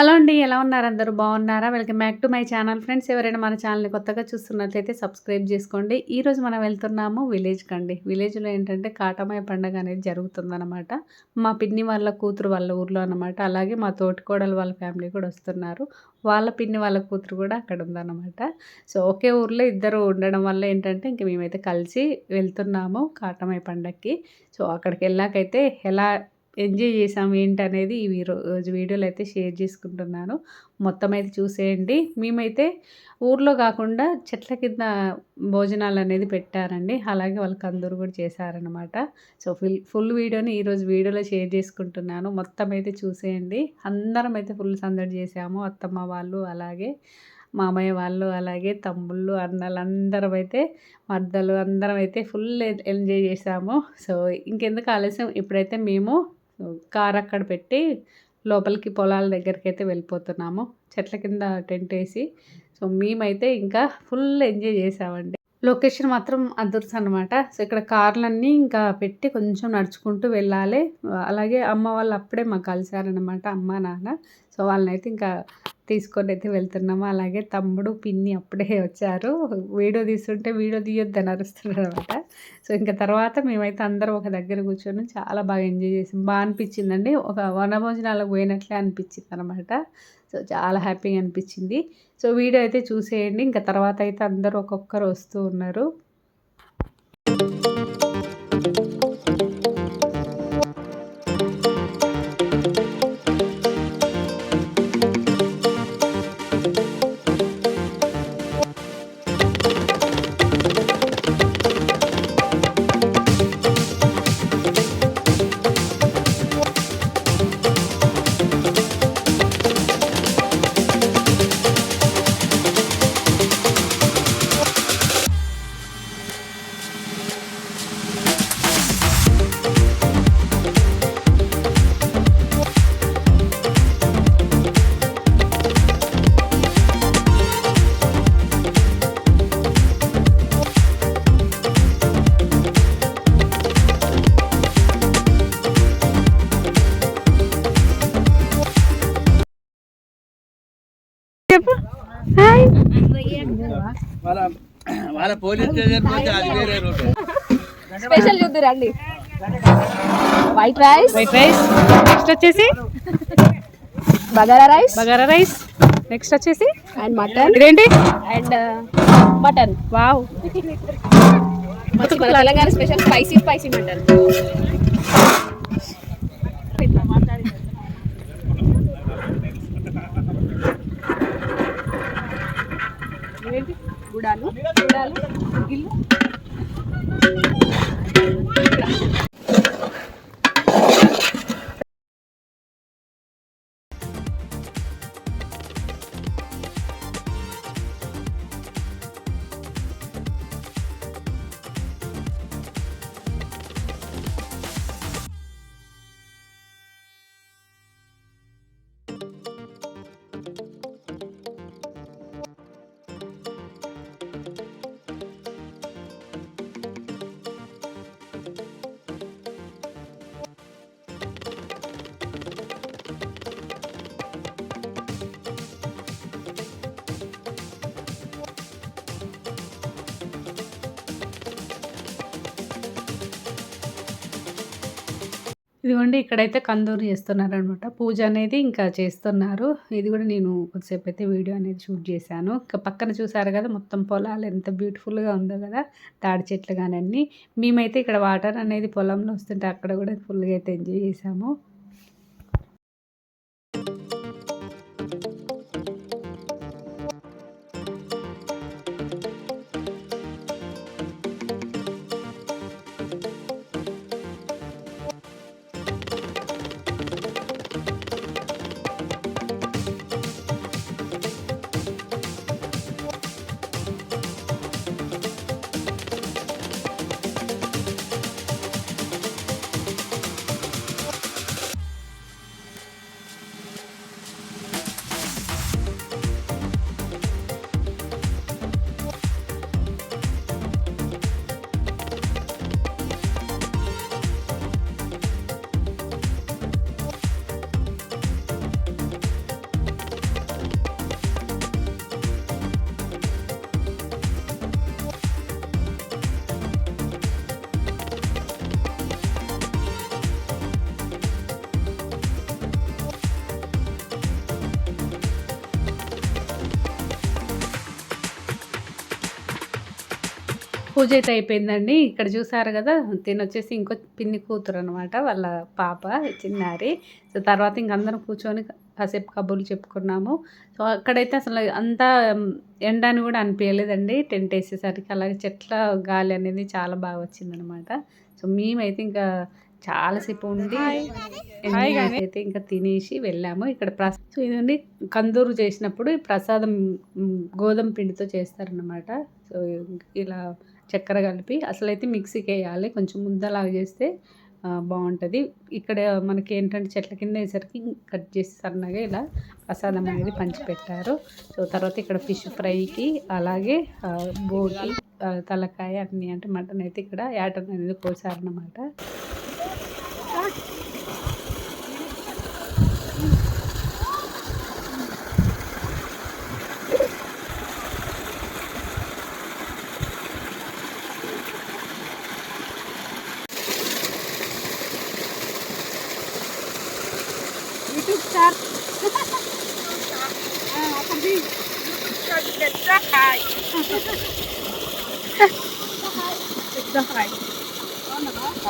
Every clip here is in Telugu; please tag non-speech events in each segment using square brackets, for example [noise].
హలో అండి ఎలా ఉన్నారు? అందరూ బాగున్నారా? Welcome back to my channel friends. ఎవరైనా మన ఛానల్ని కొత్తగా చూస్తున్నట్లయితే సబ్స్క్రైబ్ చేసుకోండి. ఈరోజు మనం వెళ్తున్నాము విలేజ్కి అండి విలేజ్లో ఏంటంటే కాటమాయ పండగ అనేది జరుగుతుందన్నమాట. మా పిన్ని వాళ్ళ కూతురు వాళ్ళ ఊర్లో అనమాట అలాగే మా తోటికోడలు వాళ్ళ ఫ్యామిలీ కూడా వస్తున్నారు. వాళ్ళ పిన్ని వాళ్ళ కూతురు కూడా అక్కడ ఉందన్నమాట. సో ఒకే ఊర్లో ఇద్దరు ఉండడం వల్ల ఏంటంటే ఇంక మేమైతే కలిసి వెళ్తున్నాము కాటమాయ పండగకి సో అక్కడికి వెళ్ళాకైతే ఎలా ఎంజాయ్ చేసాము ఏంటి అనేది ఈ రోజు వీడియోలో అయితే షేర్ చేసుకుంటున్నాను. మొత్తం అయితే చూసేయండి. మేమైతే ఊర్లో కాకుండా చెట్ల కింద భోజనాలు అనేది పెట్టారండి. అలాగే వాళ్ళకి అందరూ కూడా చేశారనమాట సో ఫుల్ ఫుల్ వీడియోని ఈరోజు వీడియోలో షేర్ చేసుకుంటున్నాను. మొత్తం అయితే చూసేయండి. అందరం అయితే ఫుల్ సందడి చేసాము అత్తమ్మ వాళ్ళు అలాగే మామయ్య వాళ్ళు అలాగే తమ్ముళ్ళు అన్నలు అందరం అయితే మద్దలు అందరం అయితే ఫుల్ ఎంజాయ్ చేసాము సో ఇంకెందుకు ఆలస్యం? ఇప్పుడైతే మేము కార్ అక్కడ పెట్టి లోపలికి పొలాల దగ్గరికి అయితే వెళ్ళిపోతున్నాము. చెట్ల కింద టెంట్ వేసి. సో మేమైతే ఇంకా ఫుల్ ఎంజాయ్ చేసామండి. లొకేషన్ మాత్రం అదుర్స్ అనమాట సో ఇక్కడ కార్లన్నీ ఇంకా పెట్టి కొంచెం నడుచుకుంటూ వెళ్ళాలి. అలాగే అమ్మ వాళ్ళు అప్పుడే మాకు కలిసారనమాట అమ్మ నాన్న. సో వాళ్ళని అయితే ఇంకా తీసుకొని అయితే వెళ్తున్నాము. అలాగే తమ్ముడు పిన్ని అప్పుడే వచ్చారు. వీడియో తీస్తుంటే వీడియో తీయొద్దని అరుస్తున్నారు అనమాట సో ఇంకా తర్వాత మేమైతే అందరం ఒక దగ్గర కూర్చొని చాలా బాగా ఎంజాయ్ చేసాం. బాగా అనిపించిందండి. ఒక వనభోజనాలకు పోయినట్లే అనిపించింది అనమాట సో చాలా హ్యాపీగా అనిపించింది. సో వీడియో అయితే చూసేయండి. ఇంకా తర్వాత అయితే అందరూ ఒక్కొక్కరు వస్తూ ఉన్నారు. చెప్పు. హాయ్. వాళ్ళ వాళ్ళ పోలీస్ స్టేషన్ పోతే అది వేరే రూట్ స్పెషల్ చూద్దు రండి. White rice white rice next వచ్చేసి? Bagara rice bagara rice next వచ్చేసి? అండ్ మటన్ ఇదేంటి? And mutton wow Telangana special spicy spicy mutton. ఇదిగోండి ఇక్కడైతే కందూరు చేస్తున్నారు అనమాట పూజ అనేది ఇంకా చేస్తున్నారు. ఇది కూడా నేను కొద్దిసేపు అయితే వీడియో అనేది షూట్ చేశాను. ఇంకా పక్కన చూసారు కదా మొత్తం పొలాలు ఎంత బ్యూటిఫుల్గా ఉందో కదా తాడి చెట్లు కానీ అన్నీ మేమైతే ఇక్కడ వాటర్ అనేది పొలంలో వస్తుంటే అక్కడ కూడా ఫుల్గా అయితే ఎంజాయ్ చేసాము పూజ అయితే అయిపోయిందండి. ఇక్కడ చూసారు కదా తిని వచ్చేసి ఇంకో పిన్ని కూతురు అనమాట వాళ్ళ పాప చిన్నారి. సో తర్వాత ఇంక అందరం కూర్చొని కాసేపు కబుర్లు చెప్పుకున్నాము. సో అక్కడైతే అసలు అంతా ఎండ అని కూడా అనిపించలేదండి. టెంట్ వేసేసరికి అలాగే చెట్ల గాలి అనేది చాలా బాగా వచ్చిందనమాట సో మేమైతే ఇంకా చాలాసేపు ఉండి అయితే ఇంకా తినేసి వెళ్ళాము. ఇక్కడ ప్రస సో ఇదండి కందూరు చేసినప్పుడు ప్రసాదం గోధుమ పిండితో చేస్తారనమాట సో ఇలా చక్కెర కలిపి అసలైతే మిక్సీకి వేయాలి కొంచెం ముద్దలాగా చేస్తే బాగుంటుంది ఇక్కడ మనకి ఏంటంటే చెట్ల కింద వేసరికి కట్ చేసి సన్నగా ఇలా ప్రసాదం అనేది పంచిపెట్టారు. సో తర్వాత ఇక్కడ ఫిష్ ఫ్రైకి అలాగే ఆ, బోటి తలకాయ అన్నీ అంటే మటన్ అయితే ఇక్కడ యాటన్ అనేది కోసారనమాట Dit zagheid. Dit zagheid.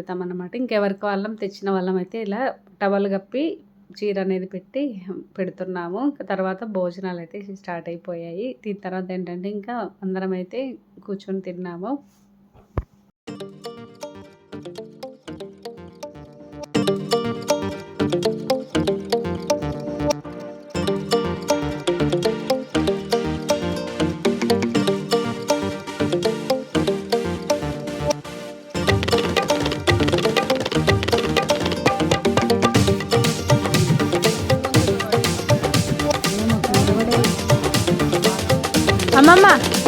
పెడతామన్నమాట. పెడతాం అన్నమాట ఇంకెవరికి వాళ్ళం తెచ్చిన వాళ్ళం అయితే ఇలా టవల్ కప్పి చీర అనేది పెట్టి పెడుతున్నాము. ఇంకా తర్వాత భోజనాలు అయితే స్టార్ట్ అయిపోయాయి. దీని తర్వాత ఏంటంటే ఇంకా అందరం అయితే కూర్చొని తిన్నాము. mamma!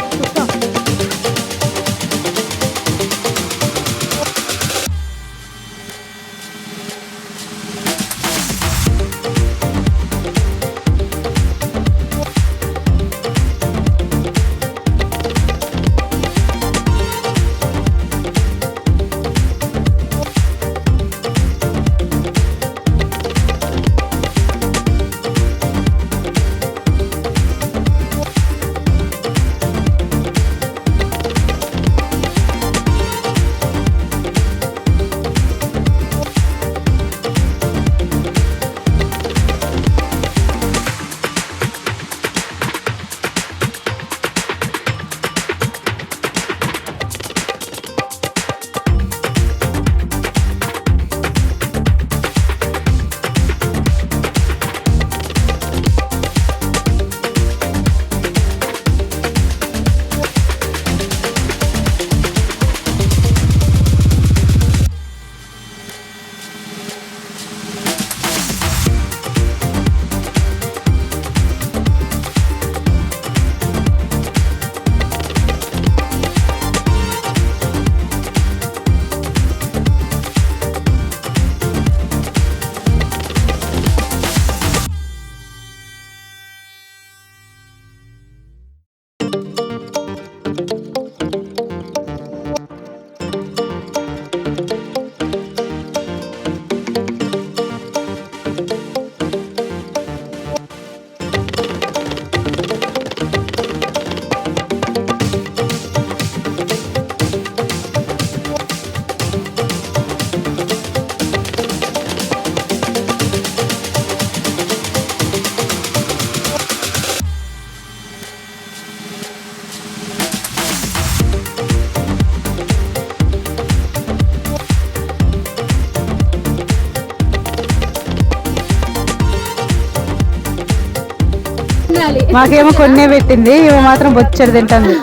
మాకేమో కొన్నే పెట్టింది ఇవి మాత్రం బొచ్చడి తింటుంది.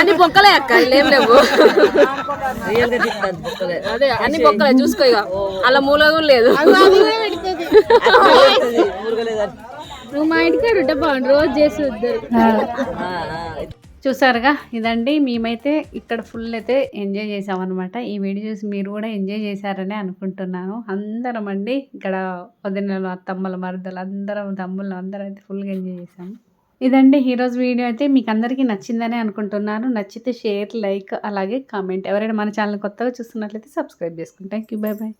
అన్ని బొక్కలే అక్క ఏం లేవు. అదే అన్ని బొక్కలే చూసుకో ఇక అలా మూల కూడా లేదు. [laughs] నువ్వు మా ఇంటికి బాగుండు రోజు చేసి వద్దరు చూసారుగా? ఇదండి. మేమైతే ఇక్కడ ఫుల్ అయితే ఎంజాయ్ చేసామన్నమాట. ఈ వీడియో చూసి మీరు కూడా ఎంజాయ్ చేశారని అనుకుంటున్నాను. అందరం అండి ఇక్కడ వదినలు అత్తమ్మల మరదలు అందరం తమ్ముళ్ళు అందరం అయితే ఫుల్గా ఎంజాయ్ చేసాము ఇదండి. ఈరోజు వీడియో అయితే మీకు అందరికీ నచ్చిందని అనుకుంటున్నాను. నచ్చితే షేర్ లైక్ అలాగే కామెంట్. ఎవరైనా మన ఛానల్ కొత్తగా చూస్తున్నట్లయితే సబ్స్క్రైబ్ చేసుకుంటాం థ్యాంక్ యూ బై. బాయ్